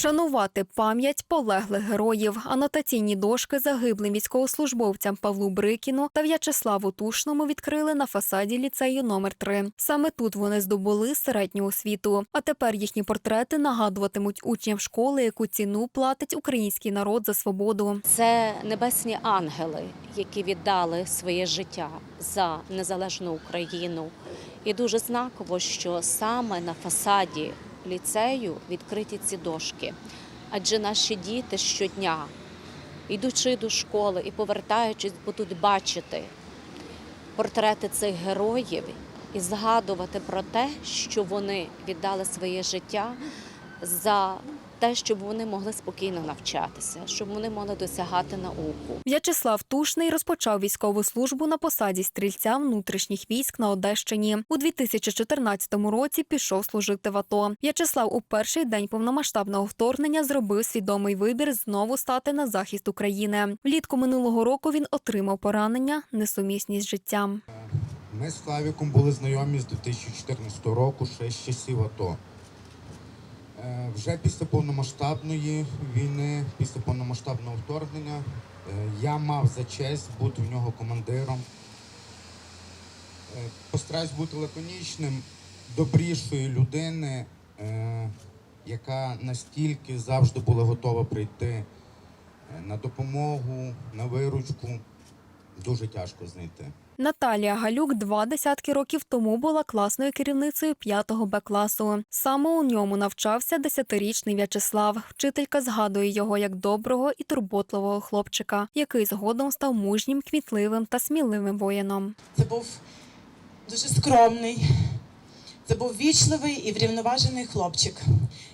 Вшанувати пам'ять полеглих героїв, анотаційні дошки загиблим військовослужбовцям Павлу Брикіну та В'ячеславу Тушному відкрили на фасаді ліцею номер 3 Саме тут вони здобули середню освіту. А тепер їхні портрети нагадуватимуть учням школи, яку ціну платить український народ за свободу. Це небесні ангели, які віддали своє життя за незалежну Україну. І дуже знаково, що саме на фасаді ліцею відкриті ці дошки. Адже наші діти щодня, йдучи до школи і повертаючись, будуть бачити портрети цих героїв і згадувати про те, що вони віддали своє життя за те, щоб вони могли спокійно навчатися, щоб вони могли досягати науку. В'ячеслав Тушний розпочав військову службу на посаді стрільця внутрішніх військ на Одещині. У 2014 році пішов служити в АТО. В'ячеслав у перший день повномасштабного вторгнення зробив свідомий вибір знову стати на захист України. Влітку минулого року він отримав поранення, несумісні з життям. Ми з Славіком були знайомі з 2014 року, ще з часів АТО. Е, Вже після повномасштабної війни, після повномасштабного вторгнення, е, я мав за честь бути в нього командиром. Е, Постараюсь бути лаконічним, добрішої людини, яка настільки завжди була готова прийти на допомогу, на виручку. Дуже тяжко знайти. Наталія Галюк два десятки років тому була класною керівницею 5-го Б-класу. Саме у ньому навчався десятирічний В'ячеслав. Вчителька згадує його як доброго і турботливого хлопчика, який згодом став мужнім, кмітливим та сміливим воїном. Це був дуже скромний, це був вічливий і врівноважений хлопчик.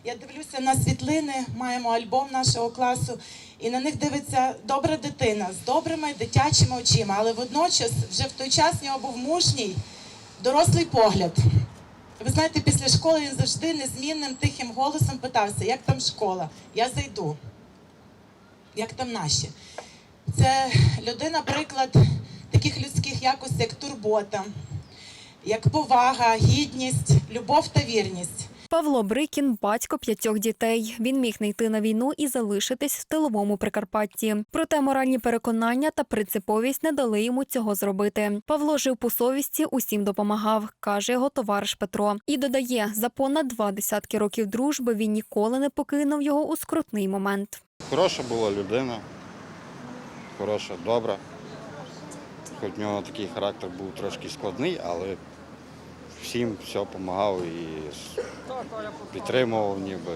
Я дивлюся на світлини, маємо альбом нашого класу, і на них дивиться добра дитина з добрими дитячими очима, але водночас вже в той час в нього був мужній, дорослий погляд. Ви знаєте, після школи він завжди незмінним тихим голосом питався, як там школа? Я зайду. Як там наші? Це людина, приклад таких людських якостей, як турбота, як повага, гідність, любов та вірність. Павло Брикін батько п'ятьох дітей. Він міг не йти на війну і залишитись в тиловому Прикарпатті. Проте моральні переконання та принциповість не дали йому цього зробити. Павло жив по совісті, усім допомагав, каже його товариш Петро. І додає, за понад два десятки років дружби він ніколи не покинув його у скрутний момент. Хороша була людина, хороша, добра. Хоч в нього такий характер був трошки складний, але всім все допомагав і підтримував ніби.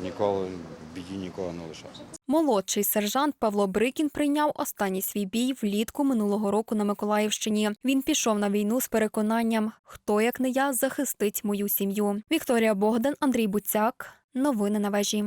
І ніколи біді нікого не лишав. Молодший сержант Павло Брикін прийняв останній свій бій влітку минулого року на Миколаївщині. Він пішов на війну з переконанням: хто як не я захистить мою сім'ю. Вікторія Богдан, Андрій Буцяк. Новини на вежі.